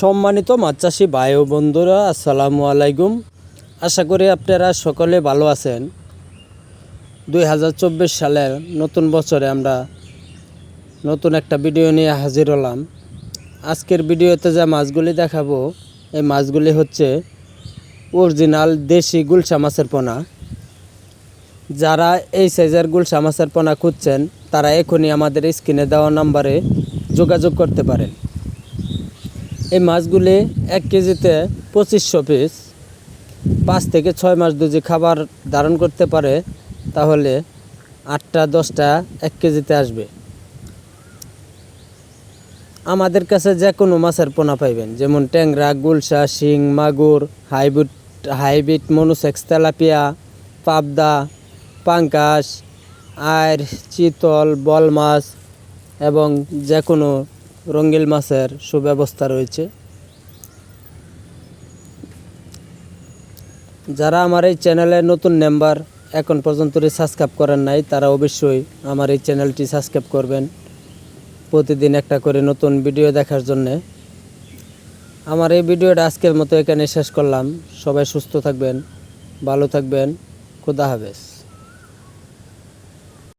সম্মানিত মাছ চাষি ভাই ও বন্ধুরা, আসসালামু আলাইকুম। আশা করি আপনারা সকলে ভালো আছেন। দুই হাজার চব্বিশ সালের নতুন বছরে আমরা নতুন একটা ভিডিও নিয়ে হাজির হলাম। আজকের ভিডিওতে যে মাছগুলি দেখাবো, এই মাছগুলি হচ্ছে অরিজিনাল দেশি গুলশা মাছের পোনা। যারা এই সাইজের গুলশা মাছের পোনা খুঁজছেন, তারা এখনই আমাদের স্ক্রিনে দেওয়া নাম্বারে যোগাযোগ করতে পারেন। এই মাছগুলি এক কেজিতে পঁচিশশো পিস পাঁচ থেকে ছয় মাস যদি খাবার ধারণ করতে পারে, তাহলে আটটা, দশটা এক কেজিতে আসবে। আমাদের কাছে যে কোনো মাছের পোনা পাইবেন, যেমন ট্যাংরা, গুলশা, শিং, মাগুর, হাইব্রিড হাইব্রিড মনুসেক্স, তেলাপিয়া, পাবদা পাঙ্কাশ আর চিতল, বল মাছ এবং যে কোনো রঙ্গিল মাছের সুব্যবস্থা রয়েছে। যারা আমার এই চ্যানেলে নতুন মেম্বার এখন পর্যন্ত সাবস্ক্রাইব করেন নাই, তারা অবশ্যই আমার এই চ্যানেলটি সাবস্ক্রাইব করবেন প্রতিদিন একটা করে নতুন ভিডিও দেখার জন্যে। আমার এই ভিডিওটা আজকের মতো এখানে শেষ করলাম। সবাই সুস্থ থাকবেন, ভালো থাকবেন। খুদা হাফেজ।